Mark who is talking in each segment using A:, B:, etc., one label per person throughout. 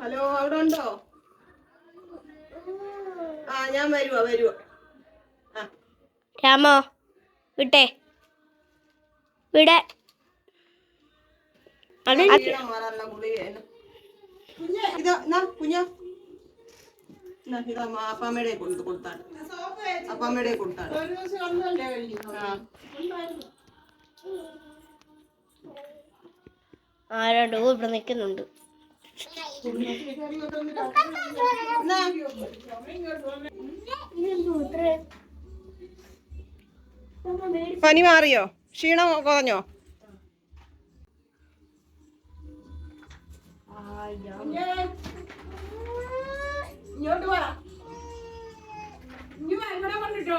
A: Hello അവിടെ ഉണ്ടോ ആ ഞാൻ വരുവാ വരുവാ.
B: രാമോ വിട്ടേ. വിടെ.
A: ആരാണ്ട് അപ്പാമ്മയുടെ കൊടുത്താണ് അപ്പാമ്മയുടെ കൊടുത്താണ്
B: ഇവിടെ നിൽക്കുന്നുണ്ട്.
A: പനി മാറിയോ? ക്ഷീണം കുറഞ്ഞോ?
C: ഇങ്ങോട്ട് വാ ഇനി ഇവിടെ കൊണ്ടിട്ടോ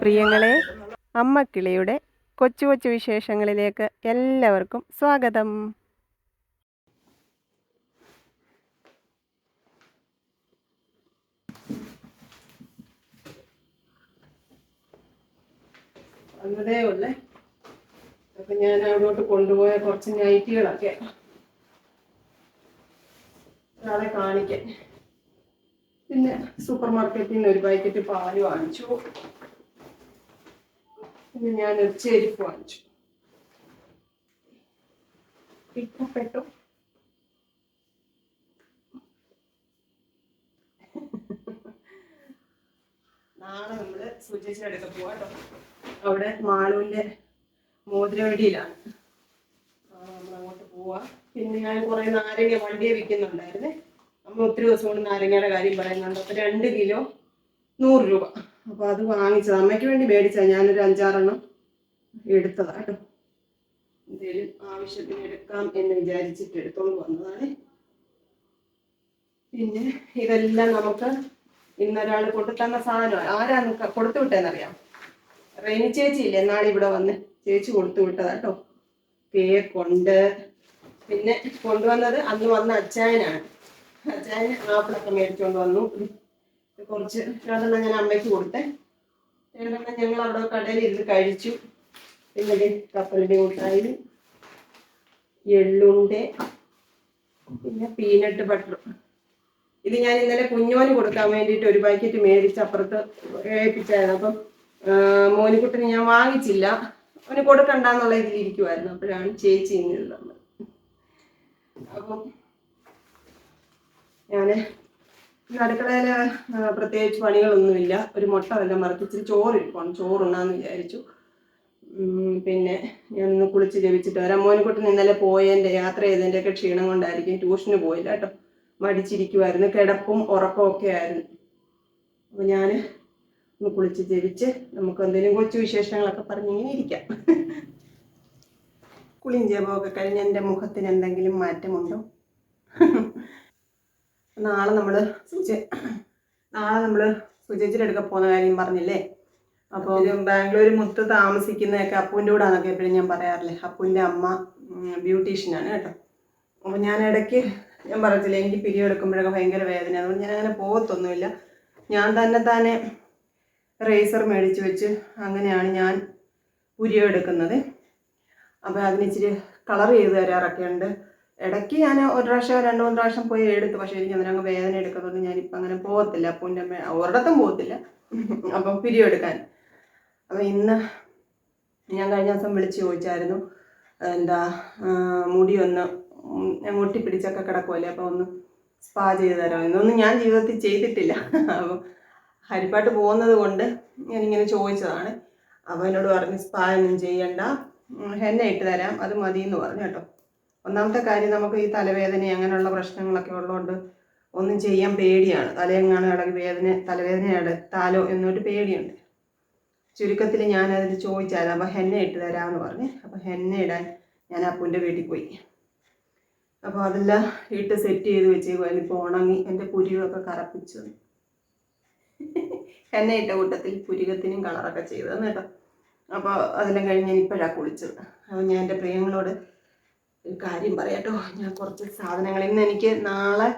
A: പ്രിയങ്ങളെ അമ്മക്കിളിയുടെ കൊച്ചു കൊച്ചു വിശേഷങ്ങളിലേക്ക് എല്ലാവർക്കും സ്വാഗതം. വന്നതേ ഉള്ളേ. അപ്പൊ ഞാൻ അവിടോട്ട് കൊണ്ടുപോയ കുറച്ച് നൈറ്റികളൊക്കെ ഒരാളെ കാണിക്കാൻ പിന്നെ സൂപ്പർ മാർക്കറ്റിൽ നിന്ന് ഒരു പാക്കറ്റ് പാൽ വാങ്ങിച്ചു. പിന്നെ ഞാനൊരു ചെരുപ്പ് വാങ്ങിച്ചു. ഇഷ്ടപ്പെട്ടു. നാളെ നമ്മൾ സുചേച്ചിയുടെ പോവാട്ടോ അവിടെ മാളുവിന്റെ മോതിരവടിയിലാണ് നമ്മൾ അങ്ങോട്ട് പോവാ. പിന്നെ ഞാൻ കുറെ നാരങ്ങ വണ്ടിയെ വിൽക്കുന്നുണ്ടായിരുന്നേ. ഒത്തിരി ദിവസം കൊണ്ട് നാരങ്ങയുടെ കാര്യം പറയുന്നുണ്ട്. അപ്പൊ രണ്ട് കിലോ നൂറ് രൂപ. അപ്പോൾ അത് വാങ്ങിച്ചത്. അമ്മയ്ക്ക് വേണ്ടി മേടിച്ചതാണ് ഞാനൊരു അഞ്ചാറെണ്ണം എടുത്തതാണ് എന്തെങ്കിലും ആവശ്യത്തിന് എടുക്കാം എന്ന് വിചാരിച്ചിട്ട് എടുത്തോണ്ട് വന്നതാണ്. പിന്നെ ഇതെല്ലാം നമുക്ക് ഇന്നൊരാൾ കൊണ്ടു തന്ന സാധനം ആരാന്ന് കൊടുത്തു വിട്ടേന്നറിയാം. റെയിനി ചേച്ചി ഇല്ലേ? എന്നാണ് ഇവിടെ വന്ന് ചേച്ചി കൊടുത്തു വിട്ടതാട്ടോ. കേക്കുണ്ട് പിന്നെ കൊണ്ടുവന്നത് അന്ന് വന്ന അച്ചായനാണ്. അച്ചായന് ആപ്പിളൊക്കെ മേടിച്ചുകൊണ്ട് വന്നു. കുറച്ച് രണ്ടെണ്ണം ഞാൻ അമ്മയ്ക്ക് കൊടുത്തേ. രണ്ടെണ്ണം ഞങ്ങൾ അവിടെ കടയിൽ ഇരുന്ന് കഴിച്ചു. പിന്നെ കപ്പലിന്റെ കൂട്ടായി എള്ളുണ്ട്. പിന്നെ പീനട്ട് ബട്ടർ ഇത് ഞാൻ ഇന്നലെ കുഞ്ഞോന് കൊടുക്കാൻ വേണ്ടിയിട്ട് ഒരു പാക്കറ്റ് മേടിച്ച് അപ്പുറത്ത് ഏൽപ്പിച്ചായിരുന്നു. അപ്പം മോനിക്കുട്ടിന് ഞാൻ വാങ്ങിച്ചില്ല. അവന് കൊടുക്കണ്ടെന്നുള്ള ഇതിലിരിക്കുമായിരുന്നു അപ്പോഴാണ് ചേച്ചി ഇന്നുള്ളത് അപ്പം ഞാൻ അടുക്കളയിൽ പ്രത്യേകിച്ച് പണികളൊന്നുമില്ല. ഒരു മുട്ട വല്ലതും മറക്കിച്ചിരി ചോറ് ഇരിക്കണം ചോറുണ്ണാന്ന് വിചാരിച്ചു. പിന്നെ ഞാൻ ഒന്ന് കുളിച്ച് ജപിച്ചിട്ട് വരാം. മോനിക്കുട്ടൻ ഇന്നലെ പോയതിന്റെ യാത്ര ചെയ്തതിന്റെ ഒക്കെ ക്ഷീണം കൊണ്ടായിരിക്കും ട്യൂഷന് പോയില്ല കേട്ടോ. മടിച്ചിരിക്കുമായിരുന്നു കിടപ്പും ഉറക്കവും ഒക്കെ ആയിരുന്നു. അപ്പോൾ ഞാൻ ഒന്ന് കുളിച്ച് ജപിച്ച് നമുക്ക് എന്തെങ്കിലും കൊച്ചു വിശേഷങ്ങളൊക്കെ പറഞ്ഞിങ്ങനെ ഇരിക്കാം. കുളിയും ജപമൊക്കെ കഴിഞ്ഞ് എന്റെ മുഖത്തിന് എന്തെങ്കിലും മാറ്റമുണ്ടോ? നാളെ നമ്മൾ സുജ നാളെ നമ്മൾ സുചേച്ചിയുടെ അടുക്ക പോകുന്ന കാര്യം പറഞ്ഞില്ലേ? അപ്പോൾ ബാംഗ്ലൂർ മുത്ത് താമസിക്കുന്നതൊക്കെ അപ്പൂന്റെ കൂടെ ആണെന്നൊക്കെ എപ്പോഴും ഞാൻ പറയാറില്ലേ? അപ്പൂന്റെ അമ്മ ബ്യൂട്ടീഷ്യനാണ് കേട്ടോ. അപ്പോൾ ഞാൻ ഇടയ്ക്ക് ഞാൻ പറഞ്ഞില്ലേ എനിക്ക് പിരി എടുക്കുമ്പോഴൊക്കെ ഭയങ്കര വേദന. അതുകൊണ്ട് ഞാൻ അങ്ങനെ പോകത്തൊന്നുമില്ല. ഞാൻ തന്നെ തന്നെ റേസർ മേടിച്ച് വെച്ച് അങ്ങനെയാണ് ഞാൻ പുരിയെടുക്കുന്നത് അപ്പോൾ അതിനിച്ചിരി കളർ ചെയ്ത് തരാറൊക്കെ ഉണ്ട് ഇടയ്ക്ക് ഞാൻ ഒരു പ്രാവശ്യം രണ്ട് മൂന്ന് പ്രാവശ്യം പോയി എടുത്തു. പക്ഷേ എനിക്ക് അതിനങ്ങ് വേദന എടുക്കുന്നതുകൊണ്ട് ഞാനിപ്പോൾ അങ്ങനെ പോകത്തില്ല. അപ്പൂന്റെ അമ്മ ഒരിടത്തും പോകത്തില്ല. അപ്പം പിരിയെടുക്കാൻ അപ്പം ഇന്ന് ഞാൻ കഴിഞ്ഞ ദിവസം വിളിച്ച് ചോദിച്ചായിരുന്നു എന്താ മുടി ഒന്ന് മുട്ടി ഞാൻ ഒട്ടിപ്പിടിച്ചൊക്കെ കിടക്കുമല്ലേ അപ്പോൾ ഒന്ന് സ്പാ ചെയ്ത് തരാം ഇന്നൊന്നും ഞാൻ ജീവിതത്തിൽ ചെയ്തിട്ടില്ല. അപ്പം ഹരിപ്പാട്ട് പോകുന്നത് കൊണ്ട് ഞാനിങ്ങനെ ചോദിച്ചതാണ്. അപ്പോൾ എന്നോട് പറഞ്ഞു സ്പാ ഒന്നും ചെയ്യണ്ട എന്നെ ഇട്ട് തരാം. അത് മതി എന്ന് പറഞ്ഞു കേട്ടോ. ഒന്നാമത്തെ കാര്യം നമുക്ക് ഈ തലവേദന അങ്ങനെയുള്ള പ്രശ്നങ്ങളൊക്കെ ഉള്ളതുകൊണ്ട് ഒന്നും ചെയ്യാൻ പേടിയാണ്. തലയെങ്ങാണ് ഇടയ്ക്ക് വേദന തലവേദനയാണ് എടുത്താലോ എന്നൊരു പേടിയുണ്ട്. ചുരുക്കത്തിൽ ഞാൻ അതിൽ ചോദിച്ചായിരുന്നു അപ്പോൾ ഹെന്ന ഇട്ട് തരാമെന്ന് പറഞ്ഞ്. അപ്പോൾ ഹെന്ന ഇടാൻ ഞാൻ അപ്പൂന്റെ വീട്ടിൽ പോയി. അപ്പോൾ അതെല്ലാം ഇട്ട് സെറ്റ് ചെയ്ത് വെച്ചേക്കുവായിരുന്നു ഇപ്പോൾ ഉണങ്ങി എന്റെ പുരികമൊക്കെ കറപ്പിച്ചു. ഹെന്ന ഇട്ട കൂട്ടത്തിൽ പുരികത്തിനും കളറൊക്കെ ചെയ്തതെന്ന് കേട്ടോ. അപ്പോൾ അതെല്ലാം കഴിഞ്ഞ് ഞാൻ ഇപ്പോഴാണ് കുളിച്ചത്. അപ്പോൾ ഞാൻ എന്റെ പ്രിയങ്ങളോട് ഒരു കാര്യം പറയാട്ടോ. ഞാൻ കുറച്ച് സാധനങ്ങൾ ഇന്ന് എനിക്ക് നാളെ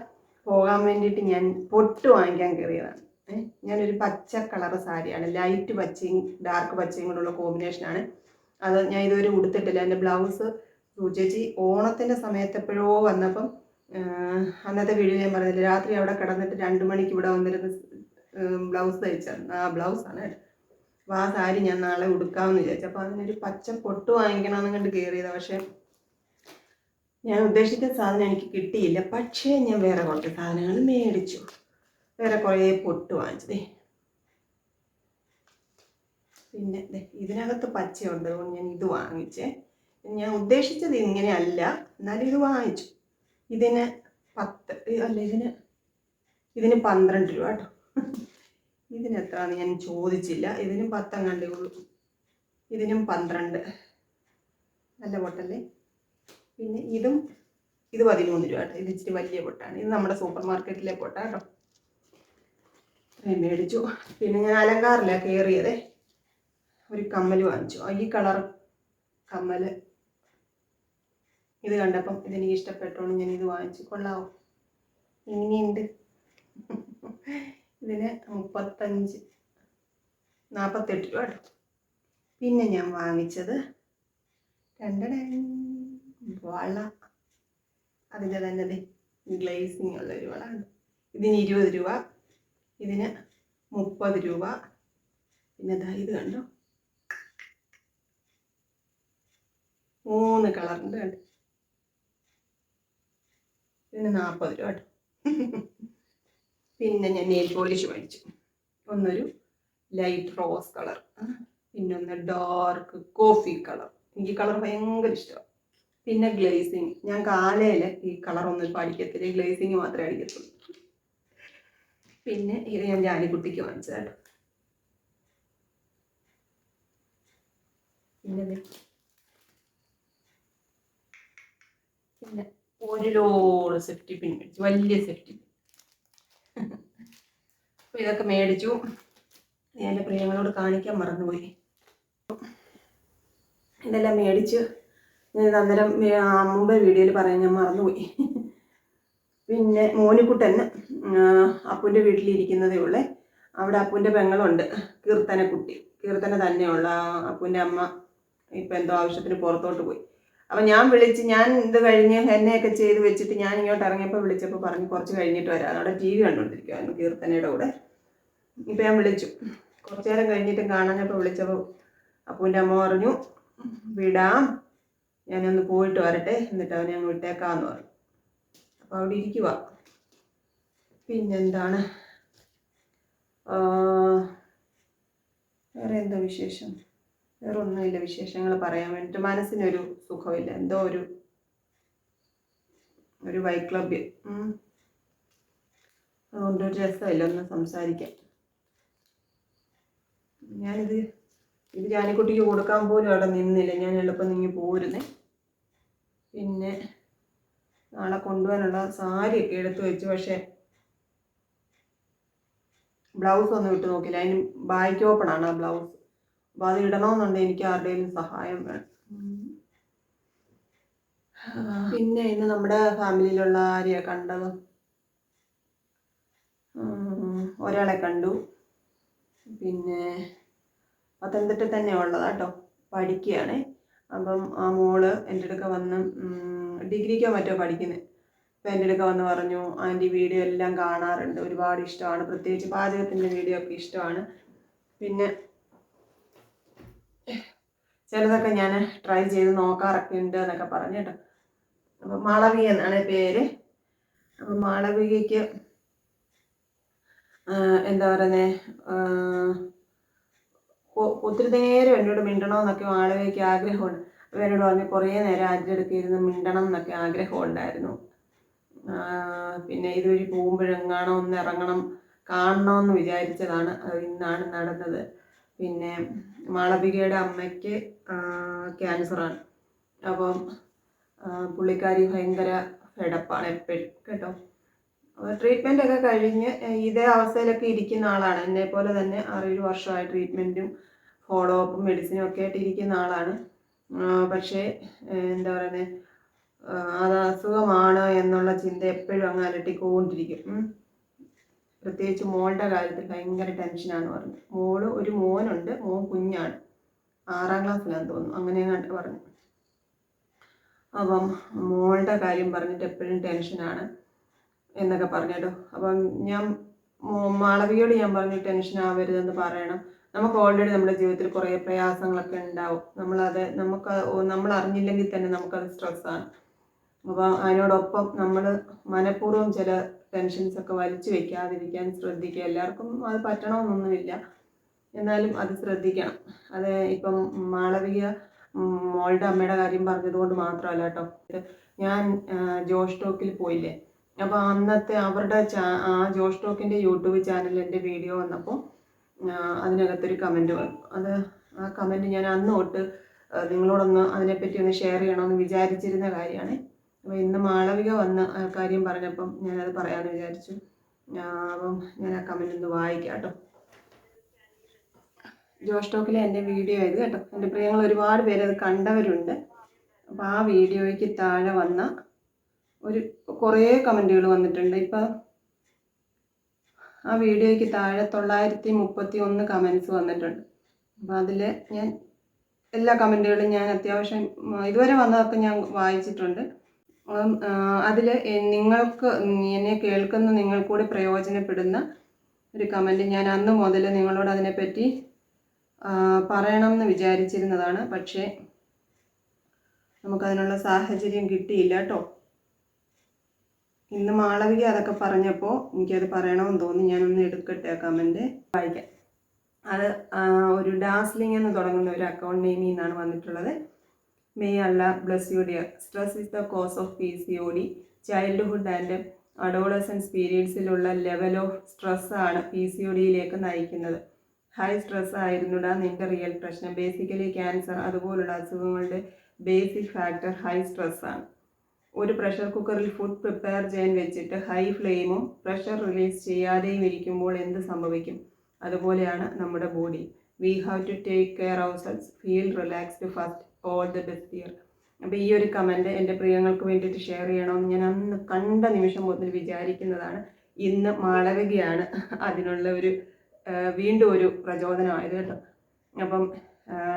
A: പോകാൻ വേണ്ടിയിട്ട് ഞാൻ പൊട്ട് വാങ്ങിക്കാൻ കയറിയതാണ്. ഏഹ് ഞാനൊരു പച്ച കളർ സാരിയാണ്. ലൈറ്റ് പച്ചയും ഡാർക്ക് പച്ചയും കൊണ്ടുള്ള കോമ്പിനേഷനാണ് അത് ഞാൻ ഇതുവരെ ഉടുത്തിട്ടില്ല. എന്റെ ബ്ലൗസ് ചേച്ചി ഓണത്തിന്റെ സമയത്ത് എപ്പോഴോ വന്നപ്പം അന്നത്തെ വീഡിയോ ഞാൻ പറഞ്ഞില്ല രാത്രി അവിടെ കിടന്നിട്ട് രണ്ട് മണിക്ക് ഇവിടെ വന്നിരുന്ന് ബ്ലൗസ് തയ്ച്ചായിരുന്നു ആ ബ്ലൗസാണ് അപ്പോൾ ആ സാരി ഞാൻ നാളെ ഉടുക്കാമെന്ന് വിചാരിച്ചു. അപ്പോൾ അതിനൊരു പച്ച പൊട്ട് വാങ്ങിക്കണമെന്ന് കണ്ട് കയറിയതാണ് പക്ഷേ ഞാൻ ഉദ്ദേശിച്ച സാധനം എനിക്ക് കിട്ടിയില്ല. പക്ഷേ ഞാൻ വേറെ കുറച്ച് സാധനങ്ങൾ മേടിച്ചു. വേറെ കുറേ പൊട്ട് വാങ്ങിച്ചതേ. പിന്നെ ഇതിനകത്ത് പച്ചയുണ്ട്. അതുകൊണ്ട് ഞാൻ ഇത് വാങ്ങിച്ചേ. ഞാൻ ഉദ്ദേശിച്ചത് ഇങ്ങനെയല്ല. എന്നാലും ഇത് വാങ്ങിച്ചു. ഇതിന് പത്ത് അല്ല ഇതിന് ഇതിന് പന്ത്രണ്ട് രൂപ കേട്ടോ. ഇതിന് എത്രയാണെന്ന് ഞാൻ ചോദിച്ചില്ല. ഇതിന് പത്തെങ്ങാണ്ടേ ഉള്ളൂ. ഇതിനും പന്ത്രണ്ട്. നല്ല പൊട്ടല്ലേ? പിന്നെ ഇതും ഇത് പതിമൂന്ന് രൂപ കേട്ടോ. ഇത് ഇച്ചിരി വലിയ പൊട്ടാണ്. ഇത് നമ്മുടെ സൂപ്പർ മാർക്കറ്റിലെ പൊട്ട കേട്ടോ. മേടിച്ചു. പിന്നെ ഞാൻ അലങ്കാറില്ല കയറിയത് ഒരു കമ്മൽ വാങ്ങിച്ചു. ഈ കളർ കമ്മൽ ഇത് കണ്ടപ്പം ഇതെനിക്ക് ഇഷ്ടപ്പെട്ടോണ്ട് ഞാൻ ഇത് വാങ്ങിച്ചു. കൊള്ളാവോ? ഇങ്ങനെയുണ്ട്. ഇതിന് മുപ്പത്തഞ്ച് നാൽപ്പത്തെട്ട് രൂപ കേട്ടോ. പിന്നെ ഞാൻ വാങ്ങിച്ചത് രണ്ടടൻ വള. അതിന്റെ തന്നെ ഗ്ലേസിങ് ഉള്ളൊരു വള ഉണ്ട് ഇതിന് ഇരുപത് രൂപ ഇതിന് മുപ്പത് രൂപ. പിന്നെ ദാ ഇത് കണ്ടോ? മൂന്ന് കളറുണ്ട് കണ്ടു? ഇതിന് നാൽപ്പത് രൂപ കേട്ടോ. പിന്നെ ഞാൻ നെയിൽ പോളിഷ് മേടിച്ചു. ഒന്നൊരു ലൈറ്റ് റോസ് കളർ പിന്നെ ഒന്ന് ഡാർക്ക് കോഫി കളർ എനിക്ക് കളർ ഭയങ്കര ഇഷ്ടമാണ് പിന്നെ ഗ്ലേസിങ് ഞാൻ കാലയിൽ ഈ ഇപ്പം അടിക്കത്തില്ല ഗ്ലേസിങ് മാത്രമേ അടിക്കത്തുള്ളൂ. പിന്നെ ഇത് ഞാൻ ജാലിക്കുട്ടിക്ക് വാങ്ങിച്ചതാണ് പിന്നെ പിന്നെ ഒരു ലോഡ് സെഫ്റ്റി പിൻ മേടിച്ചു. വലിയ സെഫ്റ്റി പിൻ അപ്പോൾ ഇതൊക്കെ മേടിച്ചു. ഞാൻ എന്റെ പ്രിയങ്ങളോട് കാണിക്കാൻ മറന്നുപോയി. ഇതെല്ലാം മേടിച്ച് ഞാൻ അന്നേരം മുമ്പേ വീഡിയോയിൽ പറയാൻ ഞാൻ മറന്നുപോയി. പിന്നെ മോനിക്കുട്ടൻ അപ്പൂന്റെ വീട്ടിലിരിക്കുന്നതേ ഉള്ളേ. അവിടെ അപ്പൂന്റെ പെങ്ങളുണ്ട് കീർത്തനക്കുട്ടി. കീർത്തന തന്നെയുള്ള അപ്പൂന്റെ അമ്മ ഇപ്പം എന്തോ ആവശ്യത്തിന് പുറത്തോട്ട് പോയി. അപ്പം ഞാൻ വിളിച്ച് ഞാൻ ഇത് കഴിഞ്ഞ് എന്നെയൊക്കെ ചെയ്ത് വെച്ചിട്ട് ഞാൻ ഇങ്ങോട്ട് ഇറങ്ങിയപ്പോൾ വിളിച്ചപ്പോൾ പറഞ്ഞ് കുറച്ച് കഴിഞ്ഞിട്ട് വരാം. അവിടെ ടി വി കണ്ടുകൊണ്ടിരിക്കുവായിരുന്നു കീർത്തനയുടെ കൂടെ. ഇപ്പം ഞാൻ വിളിച്ചു. കുറച്ച് നേരം കഴിഞ്ഞിട്ട് കാണാനപ്പോൾ വിളിച്ചപ്പോൾ അപ്പൂന്റെ അമ്മ പറഞ്ഞു വിടാം. ഞാനൊന്ന് പോയിട്ട് വരട്ടെ എന്നിട്ട് അവനെ അങ്ങ് വിട്ടേക്കാന്ന് പറഞ്ഞു. അപ്പോൾ അവിടെ ഇരിക്കുക പിന്നെന്താണ്? വേറെ എന്താ വിശേഷം? വേറെ ഒന്നുമില്ല വിശേഷങ്ങൾ പറയാൻ വേണ്ടിയിട്ട് മനസ്സിനൊരു സുഖമില്ല. എന്തോ ഒരു ഒരു വൈക്ലബ്യം. അതുകൊണ്ട് ഒരു രസമില്ല ഒന്ന് സംസാരിക്കാൻ. ഞാനിത് ഇത് ജാനിക്കുട്ടിക്ക് കൊടുക്കാൻ പോലും അവിടെ നിന്നില്ല. ഞാൻ എളുപ്പം നീങ്ങി പോരുന്നേ. പിന്നെ നാളെ കൊണ്ടുപോകാനുള്ള സാരിയൊക്കെ എടുത്തു വെച്ചു. പക്ഷേ ബ്ലൗസ് ഒന്നും ഇട്ട് നോക്കില്ല. അതിന് ബാക്ക് ഓപ്പൺ ആണ് ആ ബ്ലൗസ്. അപ്പോൾ അത് ഇടണമെന്നുണ്ടെങ്കിൽ എനിക്ക് ആരുടെയും സഹായം വേണം. പിന്നെ ഇന്ന് നമ്മുടെ ഫാമിലിയിലുള്ള ആരെയാ കണ്ടത്? ഒരാളെ കണ്ടു. പിന്നെ പത്തനംതിട്ട തന്നെ ഉള്ളതാ കേട്ടോ. പഠിക്കുകയാണ്. അപ്പം ആ മോൾ എന്റെ അടുക്ക വന്ന് ഡിഗ്രിക്കോ മറ്റോ പഠിക്കുന്നത് അപ്പം എന്റെ അടുക്ക വന്ന് പറഞ്ഞു ആന്റി വീഡിയോ എല്ലാം കാണാറുണ്ട് ഒരുപാട് ഇഷ്ടമാണ്. പ്രത്യേകിച്ച് പാചകത്തിന്റെ വീഡിയോ ഒക്കെ ഇഷ്ടമാണ്. പിന്നെ ചിലതൊക്കെ ഞാൻ ട്രൈ ചെയ്ത് നോക്കാറൊക്കെ ഉണ്ട് എന്നൊക്കെ പറഞ്ഞു കേട്ടോ. അപ്പം മാളവിക എന്നാണ് പേര്. അപ്പം മാളവികയ്ക്ക് എന്താ പറയുന്നത് ഒത്തിരി നേരം എന്നോട് മിണ്ടണമെന്നൊക്കെ ആളുകൾക്ക് ആഗ്രഹമുണ്ട്. അപ്പോൾ എന്നോട് പറഞ്ഞു കുറേ നേരം അടുത്ത് ഇരുന്ന് മിണ്ടണം എന്നൊക്കെ ആഗ്രഹം ഉണ്ടായിരുന്നു പിന്നെ ഇതുവഴി പോകുമ്പോഴെങ്ങാണോ ഒന്ന് ഇറങ്ങണം കാണണമെന്ന് വിചാരിച്ചതാണ്. അത് ഇന്നാണ് നടന്നത്. പിന്നെ മാളവികയുടെ അമ്മയ്ക്ക് ക്യാൻസറാണ്. അപ്പം പുള്ളിക്കാരി ഭയങ്കര ഫെഡപ്പാണ് എപ്പോഴും കേട്ടോ. ട്രീറ്റ്മെന്റ് ഒക്കെ കഴിഞ്ഞ് ഇതേ അവസ്ഥയിലൊക്കെ ഇരിക്കുന്ന ആളാണ്. എന്നെ പോലെ തന്നെ ആറേഴ് വർഷമായി ട്രീറ്റ്മെന്റും ഫോളോ അപ്പും മെഡിസിനും ഒക്കെ ആയിട്ട് ഇരിക്കുന്ന ആളാണ്. പക്ഷേ എന്താ പറയുന്നത് അത് അസുഖമാണ് എന്നുള്ള ചിന്ത എപ്പോഴും അങ്ങ് അലട്ടിക്കൊണ്ടിരിക്കും. പ്രത്യേകിച്ച് മോളുടെ കാര്യത്തിൽ ഭയങ്കര ടെൻഷനാണ് പറഞ്ഞത്. മോൾ ഒരു മോനുണ്ട് മോൻ കുഞ്ഞാണ്. ആറാം ക്ലാസ്സിലാന്ന് തോന്നുന്നു. അങ്ങനെ പറഞ്ഞു. അപ്പം മോളുടെ കാര്യം പറഞ്ഞിട്ട് എപ്പോഴും ടെൻഷനാണ് എന്നൊക്കെ പറഞ്ഞു കേട്ടോ അപ്പം ഞാൻ മാളവികയോട് ഞാൻ പറഞ്ഞു ടെൻഷൻ ആവരുതെന്ന് പറയണം. നമുക്ക് ഓൾറെഡി നമ്മുടെ ജീവിതത്തിൽ കുറേ പ്രയാസങ്ങളൊക്കെ ഉണ്ടാവും. നമ്മളത് നമുക്ക് നമ്മൾ അറിഞ്ഞില്ലെങ്കിൽ തന്നെ നമുക്കത് സ്ട്രെസ്സാണ് അപ്പോൾ അതിനോടൊപ്പം നമ്മൾ മനഃപൂർവം ചില ടെൻഷൻസ് ഒക്കെ വലിച്ചു വെക്കാതിരിക്കാൻ ശ്രദ്ധിക്കുക. എല്ലാവർക്കും അത് പറ്റണമെന്നൊന്നുമില്ല. എന്നാലും അത് ശ്രദ്ധിക്കണം. അത് ഇപ്പം മാളവിക മോളുടെ അമ്മയുടെ കാര്യം പറഞ്ഞതുകൊണ്ട് മാത്രമല്ല കേട്ടോ. ഞാൻ ജോഷ് ടോക്കിൽ പോയില്ലേ? അപ്പോൾ അന്നത്തെ അവരുടെ ആ ജോഷ് ടോക്കിന്റെ യൂട്യൂബ് ചാനലിന്റെ വീഡിയോ വന്നപ്പോൾ അതിനകത്തൊരു കമന്റ് വന്നു. അത് ആ കമന്റ് ഞാൻ അന്ന് തൊട്ട് നിങ്ങളോടൊന്ന് അതിനെപ്പറ്റി ഒന്ന് ഷെയർ ചെയ്യണമെന്ന് വിചാരിച്ചിരുന്ന കാര്യമാണ്. അപ്പോൾ ഇന്ന് മാളവിക വന്ന ആ കാര്യം പറഞ്ഞപ്പം ഞാനത് പറയാമെന്ന് വിചാരിച്ചു. അപ്പം ഞാൻ ആ കമന്റ് ഒന്ന് വായിക്കാം കേട്ടോ. ജോഷ് ടോക്കിലെ എന്റെ വീഡിയോ ഇത് കേട്ടോ. എന്റെ പ്രിയങ്ങൾ ഒരുപാട് പേര് അത് കണ്ടവരുണ്ട്. അപ്പോൾ ആ വീഡിയോയ്ക്ക് താഴെ വന്ന ഒരു കുറേ കമന്റുകൾ വന്നിട്ടുണ്ട്. ഇപ്പം ആ വീഡിയോയ്ക്ക് താഴെ തൊള്ളായിരത്തി മുപ്പത്തി ഒന്ന് കമൻസ് വന്നിട്ടുണ്ട്. അപ്പം അതിൽ ഞാൻ എല്ലാ കമന്റുകളും ഞാൻ അത്യാവശ്യം ഇതുവരെ വന്നതൊക്കെ ഞാൻ വായിച്ചിട്ടുണ്ട്. അതിൽ നിങ്ങൾക്ക് എന്നെ കേൾക്കുന്ന നിങ്ങൾക്കൂടി പ്രയോജനപ്പെടുന്ന ഒരു കമന്റ് ഞാൻ അന്ന് മുതൽ നിങ്ങളോട് അതിനെപ്പറ്റി പറയണം എന്ന് വിചാരിച്ചിരുന്നതാണ്. പക്ഷേ നമുക്കതിനുള്ള സാഹചര്യം കിട്ടിയില്ല കേട്ടോ. ഇന്ന് മാളവിക അതൊക്കെ പറഞ്ഞപ്പോൾ എനിക്കത് പറയണമെന്ന് തോന്നി. ഞാനൊന്ന് എടുക്കട്ടെ കമന്റ് വായിക്കാം. അത് ഒരു ഡാസ്ലിംഗ് എന്ന് തുടങ്ങുന്ന ഒരു അക്കൗണ്ട് നെയിമിൽ നിന്നാണ് വന്നിട്ടുള്ളത്. May Allah bless you dear stress is the cause of P C O D childhood and adolescence പീരീഡ്സിലുള്ള level of stress ആണ് പി സി ഒ ഡിയിലേക്ക് നയിക്കുന്നത്. ഹൈ സ്ട്രെസ് ആയിരുന്നുടാ നിന്റെ റിയൽ പ്രശ്നം. ബേസിക്കലി ക്യാൻസർ അതുപോലുള്ള അസുഖങ്ങളുടെ ബേസിക് ഫാക്ടർ ഹൈ സ്ട്രെസ് ആണ്. ഒരു pressure കുക്കറിൽ ഫുഡ് പ്രിപ്പയർ ചെയ്യാൻ വെച്ചിട്ട് ഹൈ ഫ്ലെയിമും പ്രഷർ റിലീസ് ചെയ്യാതെയും ഇരിക്കുമ്പോൾ എന്ത് സംഭവിക്കും? അതുപോലെയാണ് നമ്മുടെ body we have to take care our cells feel relaxed first all the best year അപ്പോൾ ഈ ഒരു കമന്റ് എന്റെ പ്രിയങ്ങൾക്ക് വേണ്ടിയിട്ട് ഷെയർ ചെയ്യണമെന്ന് ഞാൻ അന്ന് കണ്ട നിമിഷം മുതൽ വിചാരിക്കുന്നതാണ്. ഇന്ന് മാളവികയാണ് അതിനുള്ള ഒരു വീണ്ടും ഒരു പ്രചോദനമായത് കേട്ടോ. അപ്പം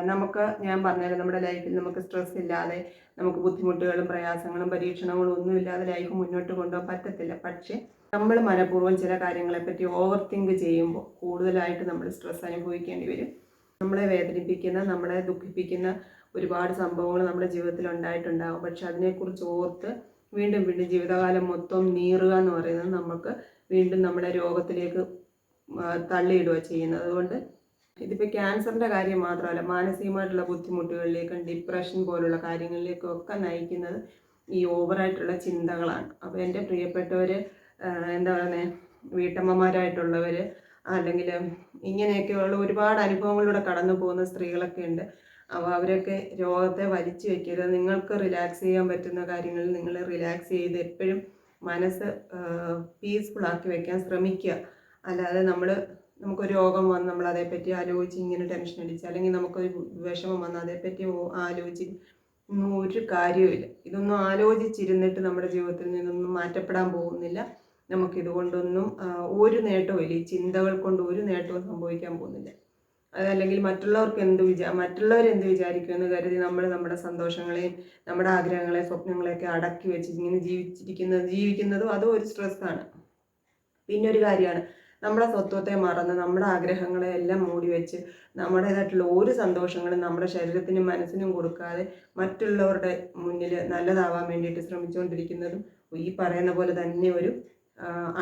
A: നമുക്ക് ഞാൻ പറഞ്ഞാലും നമ്മുടെ ലൈഫിൽ നമുക്ക് സ്ട്രെസ് ഇല്ലാതെ നമുക്ക് ബുദ്ധിമുട്ടുകളും പ്രയാസങ്ങളും പരീക്ഷണങ്ങളും ഒന്നും ഇല്ലാതെ ലൈഫ് മുന്നോട്ട് കൊണ്ടുപോകാൻ പറ്റത്തില്ല. പക്ഷേ നമ്മൾ മനഃപൂർവം ചില കാര്യങ്ങളെപ്പറ്റി ഓവർ തിങ്ക് ചെയ്യുമ്പോൾ കൂടുതലായിട്ട് നമ്മൾ സ്ട്രെസ് അനുഭവിക്കേണ്ടി വരും. നമ്മളെ വേദനിപ്പിക്കുന്ന നമ്മളെ ദുഃഖിപ്പിക്കുന്ന ഒരുപാട് സംഭവങ്ങൾ നമ്മുടെ ജീവിതത്തിൽ ഉണ്ടായിട്ടുണ്ടാകും പക്ഷെ അതിനെക്കുറിച്ച് ഓർത്ത് വീണ്ടും വീണ്ടും ജീവിതകാലം മൊത്തം നീറുക എന്ന് പറയുന്നത് നമുക്ക് വീണ്ടും നമ്മുടെ രോഗത്തിലേക്ക് തള്ളിയിടുക ചെയ്യുന്നത്. അതുകൊണ്ട് ഇതിപ്പോൾ ക്യാൻസറിന്റെ കാര്യം മാത്രമല്ല മാനസികമായിട്ടുള്ള ബുദ്ധിമുട്ടുകളിലേക്കും ഡിപ്രഷൻ പോലുള്ള കാര്യങ്ങളിലേക്കും ഒക്കെ നയിക്കുന്നത് ഈ ഓവറായിട്ടുള്ള ചിന്തകളാണ്. അപ്പോൾ എന്റെ പ്രിയപ്പെട്ടവർ എന്താ പറയുന്നത് വീട്ടമ്മമാരായിട്ടുള്ളവർ അല്ലെങ്കിൽ ഇങ്ങനെയൊക്കെയുള്ള ഒരുപാട് അനുഭവങ്ങളിലൂടെ കടന്നു പോകുന്ന സ്ത്രീകളൊക്കെ ഉണ്ട്. അപ്പോൾ അവരൊക്കെ രോഗത്തെ വലിച്ചു വെക്കരുത്. നിങ്ങൾക്ക് റിലാക്സ് ചെയ്യാൻ പറ്റുന്ന കാര്യങ്ങളിൽ നിങ്ങൾ റിലാക്സ് ചെയ്ത് എപ്പോഴും മനസ്സ് പീസ്ഫുൾ ആക്കി വെക്കാൻ ശ്രമിക്കുക. അല്ലാതെ നമ്മൾ നമുക്കൊരു രോഗം വന്ന് നമ്മൾ അതേപ്പറ്റി ആലോചിച്ച് ഇങ്ങനെ ടെൻഷൻ അടിച്ച് അല്ലെങ്കിൽ നമുക്കൊരു വിഷമം വന്ന് അതേപ്പറ്റി ആലോചിച്ച് ഒന്നും ഒരു കാര്യമില്ല ഇതൊന്നും ആലോചിച്ചിരുന്നിട്ട് നമ്മുടെ ജീവിതത്തിൽ നിന്നൊന്നും മാറ്റപ്പെടാൻ പോകുന്നില്ല. നമുക്കിതുകൊണ്ടൊന്നും ഒരു നേട്ടവും ഇല്ല. ഈ ചിന്തകൾ കൊണ്ട് ഒരു നേട്ടവും സംഭവിക്കാൻ പോകുന്നില്ല. അതല്ലെങ്കിൽ മറ്റുള്ളവർക്ക് എന്ത് വിചാ മറ്റുള്ളവർ എന്ത് വിചാരിക്കുമെന്ന് കരുതി നമ്മൾ നമ്മുടെ സന്തോഷങ്ങളെയും നമ്മുടെ ആഗ്രഹങ്ങളെയും സ്വപ്നങ്ങളെയൊക്കെ അടക്കി വെച്ച് ഇങ്ങനെ ജീവിച്ചിരിക്കുന്നത് ജീവിക്കുന്നതും അതും ഒരു സ്ട്രെസ്സാണ് പിന്നെ ഒരു കാര്യമാണ്. നമ്മുടെ സ്വത്വത്തെ മറന്ന് നമ്മുടെ ആഗ്രഹങ്ങളെ എല്ലാം മൂടി വെച്ച് നമ്മുടേതായിട്ടുള്ള ഒരു സന്തോഷങ്ങളും നമ്മുടെ ശരീരത്തിനും മനസ്സിനും കൊടുക്കാതെ മറ്റുള്ളവരുടെ മുന്നിൽ നല്ലതാവാൻ വേണ്ടിയിട്ട് ശ്രമിച്ചുകൊണ്ടിരിക്കുന്നതും ഈ പറയുന്ന പോലെ തന്നെ ഒരു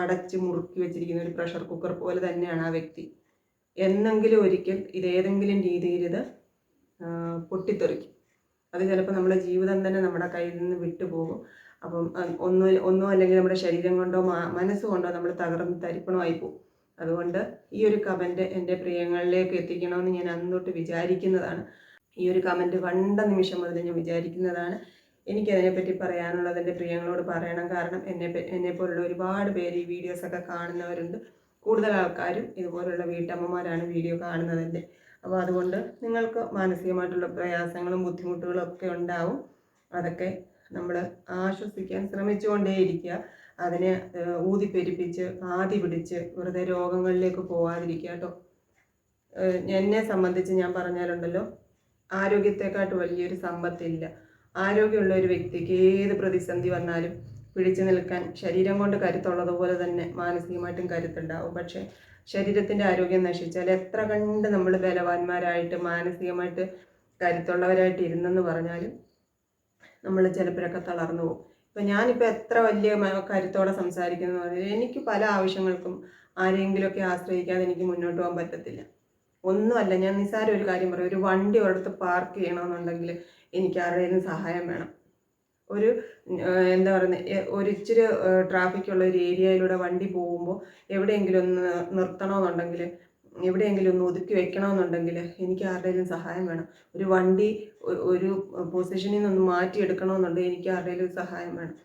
A: അടച്ച് മുറുക്കി വെച്ചിരിക്കുന്ന ഒരു പ്രഷർ കുക്കർ പോലെ തന്നെയാണ് ആ വ്യക്തി. എന്നെങ്കിലും ഒരിക്കൽ ഇതേതെങ്കിലും രീതിയിൽ ഇത് പൊട്ടിത്തെറിക്കും. അത് ചിലപ്പോൾ നമ്മുടെ ജീവിതം തന്നെ നമ്മുടെ കയ്യിൽ നിന്ന് വിട്ടുപോകും അപ്പം ഒന്നോ ഒന്നും അല്ലെങ്കിൽ നമ്മുടെ ശരീരം കൊണ്ടോ മനസ്സുകൊണ്ടോ നമ്മൾ തകർന്ന് തരിപ്പണമായി പോകും. അതുകൊണ്ട് ഈ ഒരു കമന്റ് എന്റെ പ്രിയങ്ങളിലേക്ക് എത്തിക്കണമെന്ന് ഞാൻ അന്ന് തൊട്ട് വിചാരിക്കുന്നതാണ്. ഈ ഒരു കമന്റ് കണ്ട നിമിഷം മുതൽ ഞാൻ വിചാരിക്കുന്നതാണ്. എനിക്കതിനെപ്പറ്റി പറയാനുള്ളത് എന്റെ പ്രിയങ്ങളോട് പറയണം. കാരണം എന്നെ എന്നെ പോലുള്ള ഒരുപാട് പേര് ഈ വീഡിയോസൊക്കെ കാണുന്നവരുണ്ട്. കൂടുതൽ ആൾക്കാരും ഇതുപോലുള്ള വീട്ടമ്മമാരാണ് വീഡിയോ കാണുന്നതിന്റെ. അപ്പോൾ അതുകൊണ്ട് നിങ്ങൾക്ക് മാനസികമായിട്ടുള്ള പ്രയാസങ്ങളും ബുദ്ധിമുട്ടുകളും ഒക്കെ ഉണ്ടാവും. അതൊക്കെ നമ്മൾ ആശ്വസിക്കാൻ ശ്രമിച്ചുകൊണ്ടേയിരിക്കുക. അതിനെ ഊതിപ്പെരിപ്പിച്ച് ആദി പിടിച്ച് വെറുതെ രോഗങ്ങളിലേക്ക് പോവാതിരിക്കുക കേട്ടോ. എന്നെ സംബന്ധിച്ച് ഞാൻ പറഞ്ഞാലുണ്ടല്ലോ ആരോഗ്യത്തെക്കാട്ട് വലിയൊരു സമ്പത്തില്ല. ആരോഗ്യമുള്ള ഒരു വ്യക്തിക്ക് ഏത് പ്രതിസന്ധി വന്നാലും പിടിച്ചു നിൽക്കാൻ ശരീരം കൊണ്ട് കരുത്തുള്ളതുപോലെ തന്നെ മാനസികമായിട്ടും കരുത്തുണ്ടാവും. പക്ഷേ ശരീരത്തിന്റെ ആരോഗ്യം നശിച്ചാൽ എത്ര കണ്ട് നമ്മൾ ബലവാന്മാരായിട്ട് മാനസികമായിട്ട് കരുത്തുള്ളവരായിട്ട് ഇരുന്നെന്ന് പറഞ്ഞാലും നമ്മൾ ചിലപ്പോഴൊക്കെ തളർന്നു പോകും. ഇപ്പം ഞാനിപ്പോൾ എത്ര വലിയ കരുത്തോടെ സംസാരിക്കുന്നു എനിക്ക് പല ആവശ്യങ്ങൾക്കും ആരെങ്കിലുമൊക്കെ ആശ്രയിക്കാതെ എനിക്ക് മുന്നോട്ട് പോകാൻ പറ്റത്തില്ല. ഒന്നുമല്ല ഞാൻ നിസ്സാരം ഒരു കാര്യം പറയാം. ഒരു വണ്ടി ഒരിടത്ത് പാർക്ക് ചെയ്യണമെന്നുണ്ടെങ്കിൽ എനിക്ക് ആരുടെയും സഹായം വേണം. ഒരു എന്താ പറയുന്നത് ഒരു ഇച്ചിരി ട്രാഫിക്കുള്ള ഒരു ഏരിയയിലൂടെ വണ്ടി പോകുമ്പോൾ എവിടെയെങ്കിലും ഒന്ന് നിർത്തണമെന്നുണ്ടെങ്കിൽ എവിടെയെങ്കിലും ഒന്ന് ഒതുക്കി വെക്കണമെന്നുണ്ടെങ്കിൽ എനിക്ക് ആരുടെയും സഹായം വേണം. ഒരു വണ്ടി ഒരു പൊസിഷനിൽ നിന്നൊന്ന് മാറ്റിയെടുക്കണമെന്നുണ്ടെങ്കിൽ എനിക്ക് ആരുടെയും സഹായം വേണം.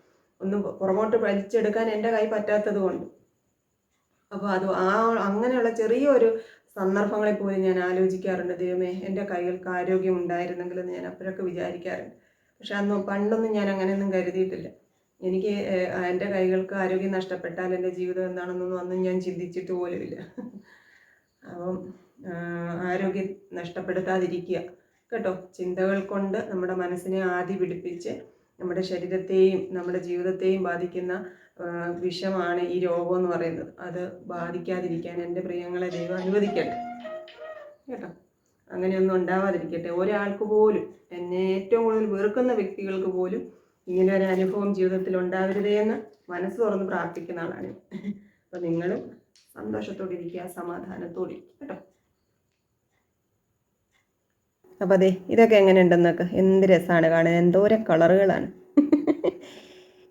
A: ഒന്ന് പുറമോട്ട് വലിച്ചെടുക്കാൻ എന്റെ കൈ പറ്റാത്തത് കൊണ്ട്. അപ്പോൾ അത് ആ അങ്ങനെയുള്ള ചെറിയൊരു സന്ദർഭങ്ങളിൽ പോലും ഞാൻ ആലോചിക്കാറുണ്ട് ദൈവമേ എന്റെ കൈകൾക്ക് ആരോഗ്യം ഉണ്ടായിരുന്നെങ്കിലെന്ന് ഞാൻ അപ്പോഴൊക്കെ വിചാരിക്കാറുണ്ട്. പക്ഷെ അന്ന് പണ്ടൊന്നും ഞാൻ അങ്ങനെയൊന്നും കരുതിയിട്ടില്ല. എനിക്ക് എന്റെ കൈകൾക്ക് ആരോഗ്യം നഷ്ടപ്പെട്ടാൽ എന്റെ ജീവിതം എന്താണെന്നൊന്നും അന്നും ഞാൻ ചിന്തിച്ചിട്ട് പോലുമില്ല. അപ്പം ആരോഗ്യം നഷ്ടപ്പെടുത്താതിരിക്കുക. കേട്ടോ? ചിന്തകൾ കൊണ്ട് നമ്മുടെ മനസ്സിനെ ആദി പിടിപ്പിച്ച് നമ്മുടെ ശരീരത്തെയും നമ്മുടെ ജീവിതത്തെയും ബാധിക്കുന്ന വിഷമാണ് ഈ രോഗം എന്ന് പറയുന്നത്. അത് ബാധിക്കാതിരിക്കാൻ എന്റെ പ്രിയങ്ങളെ ദൈവം അനുവദിക്കട്ടെ. കേട്ടോ? അങ്ങനെയൊന്നും ഉണ്ടാവാതിരിക്കട്ടെ. ഒരാൾക്ക് പോലും എന്നെ ഏറ്റവും കൂടുതൽ വെറുക്കുന്ന വ്യക്തികൾക്ക് പോലും ഇങ്ങനെ ഒരു അനുഭവം ജീവിതത്തിൽ ഉണ്ടാവരുതേ എന്ന് മനസ്സ് തുറന്ന് പ്രാർത്ഥിക്കുന്ന ആളാണ്. അപ്പോൾ നിങ്ങളും സന്തോഷത്തോടെ ഇരിക്കുക സമാധാനത്തോടെ ഇരിക്കുക കേട്ടോ? അപ്പൊ അതെ ഇതൊക്കെ എങ്ങനെ ഉണ്ടെന്നൊക്കെ എന്ത് രസമാണ് കാണാൻ എന്തോരം കളറുകളാണ്.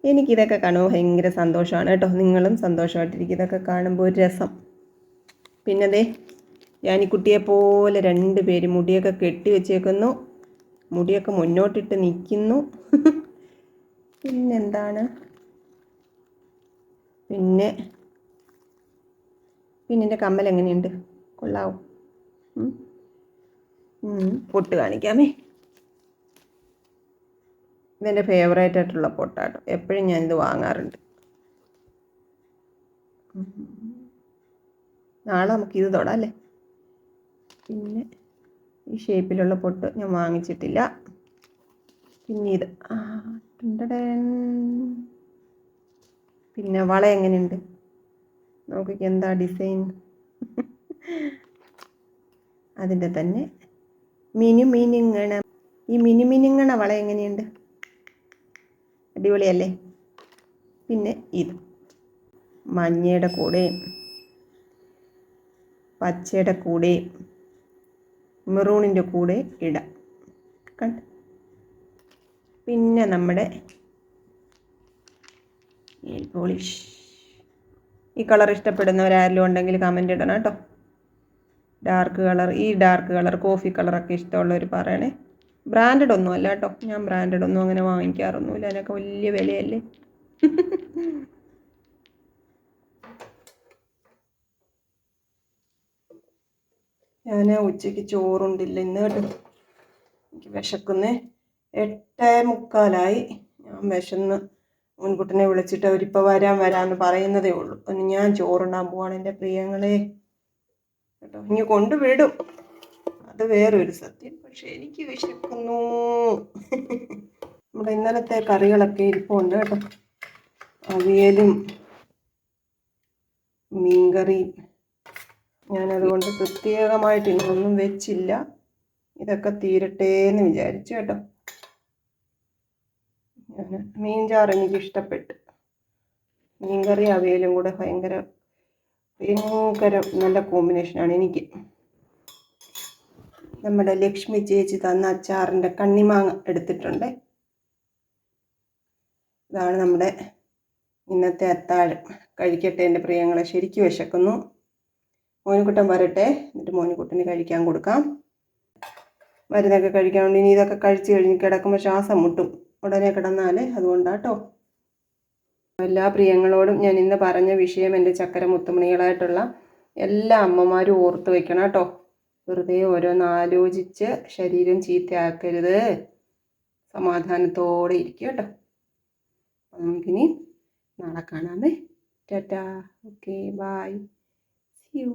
A: എനിക്കിതൊക്കെ കാണുമ്പോൾ ഭയങ്കര സന്തോഷമാണ് കേട്ടോ. നിങ്ങളും സന്തോഷമായിട്ടിരിക്കും ഇതൊക്കെ കാണുമ്പോൾ ഒരു രസം. പിന്നെ ദേ കുട്ടിയെ പോലെ രണ്ട് പേര് മുടിയൊക്കെ കെട്ടി വെച്ചേക്കുന്നു. മുടിയൊക്കെ മുന്നോട്ടിട്ട് നിൽക്കുന്നു. പിന്നെന്താണ്? പിന്നെ പിന്നെ എന്റെ കമ്മൽ എങ്ങനെയുണ്ട്? കൊള്ളാവും? പൊട്ട് കാണിക്കാമേ. ഇതെന്റെ ഫേവറേറ്റ് ആയിട്ടുള്ള പൊട്ടാട്ടോ. എപ്പോഴും ഞാനിത് വാങ്ങാറുണ്ട്. നാളെ നമുക്ക് ഇത് തൊടാം അല്ലേ? പിന്നെ ഈ ഷേപ്പിലുള്ള പൊട്ട് ഞാൻ വാങ്ങിച്ചിട്ടില്ല. പിന്നെ ഇത്. പിന്നെ വള എങ്ങനെയുണ്ട്? നോക്കിക്ക് എന്താ ഡിസൈൻ അതിന്റെ തന്നെ മിനു മിനുങ്ങണ ഈ മിനു മിനുങ്ങണ വള എങ്ങനെയുണ്ട്? അടിപൊളിയല്ലേ? പിന്നെ ഇത്. മഞ്ഞയുടെ കൂടെയും പച്ചയുടെ കൂടെയും മെറൂണിന്റെ കൂടെ ഇടാം. കണ്ട്? പിന്നെ നമ്മുടെ പോളിഷ് ഈ കളർ ഇഷ്ടപ്പെടുന്നവരാരെങ്കിലും ഉണ്ടെങ്കിൽ കമന്റ് ഇടണം കേട്ടോ. ഡാർക്ക് കളർ ഈ ഡാർക്ക് കളർ കോഫി കളറൊക്കെ ഇഷ്ടമുള്ളവർ പറയണേ. ബ്രാൻഡഡ് ഒന്നും അല്ല കേട്ടോ. ഞാൻ ബ്രാൻഡഡ് ഒന്നും അങ്ങനെ വാങ്ങിക്കാറൊന്നുമില്ല. അതിനൊക്കെ വലിയ വിലയല്ലേ? ഞാൻ ഉച്ചയ്ക്ക് ചോറുണ്ടില്ല ഇന്ന് കേട്ടോ. എനിക്ക് വിശക്കുന്നേ എട്ടേ മുക്കാലായി. ഞാൻ വിശന്ന് മുൻകുട്ടനെ വിളിച്ചിട്ട് അവരിപ്പോൾ വരാൻ വരാമെന്ന് പറയുന്നതേ ഉള്ളൂ. ഒന്ന് ഞാൻ ചോറുണ്ടാൻ പോവാണ് എന്റെ പ്രിയങ്ങളെ. കേട്ടോ ഇനി കൊണ്ടുവിടും. അത് വേറൊരു സത്യം. പക്ഷെ എനിക്ക് വിശക്കുന്നു. നമ്മുടെ ഇന്നലത്തെ കറികളൊക്കെ ഇരിപ്പുണ്ട് കേട്ടോ. അവിയലും മീൻകറിയും ഞാനതുകൊണ്ട് പ്രത്യേകമായിട്ട് ഇന്നൊന്നും വെച്ചില്ല. ഇതൊക്കെ തീരട്ടെ എന്ന് വിചാരിച്ചു കേട്ടോ. മീൻചാറ് എനിക്ക് ഇഷ്ടപ്പെട്ടു മീൻകറി അവിയലും കൂടെ ഭയങ്കര ഭയങ്കര നല്ല കോമ്പിനേഷനാണ് എനിക്ക്. നമ്മുടെ ലക്ഷ്മി ചേച്ചി തന്ന അച്ചാറിന്റെ കണ്ണിമാങ്ങ എടുത്തിട്ടുണ്ട്. ഇതാണ് നമ്മുടെ ഇന്നത്തെ അത്താഴം. കഴിക്കട്ടെ എന്റെ പ്രിയങ്ങളെ ശരിക്കും വിശക്കുന്നു. മോനിക്കുട്ടൻ വരട്ടെ. എന്നിട്ട് മോനിക്കുട്ടന് കഴിക്കാൻ കൊടുക്കാം. മരുന്നൊക്കെ കഴിക്കാൻ വേണ്ടി ഇനി ഇതൊക്കെ കഴിച്ച് കഴിഞ്ഞ് കിടക്കുമ്പോൾ ശ്വാസം മുട്ടും. ഉടനെ കിടന്നാൽ അതുകൊണ്ടാട്ടോ. എല്ലാ പ്രിയങ്ങളോടും ഞാൻ ഇന്ന് പറഞ്ഞ വിഷയം എന്റെ ചക്കര മുത്തുമണികളായിട്ടുള്ള എല്ലാ അമ്മമാരും ഓർത്ത് വയ്ക്കണം കേട്ടോ വെറുതെ ഓരോന്ന് ആലോചിച്ച് ശരീരം ചീത്തയാക്കരുത്. സമാധാനത്തോടെ ഇരിക്കുക കേട്ടോ. നമുക്കിനി നാളെ കാണാമേ. Tata. Okay bye see you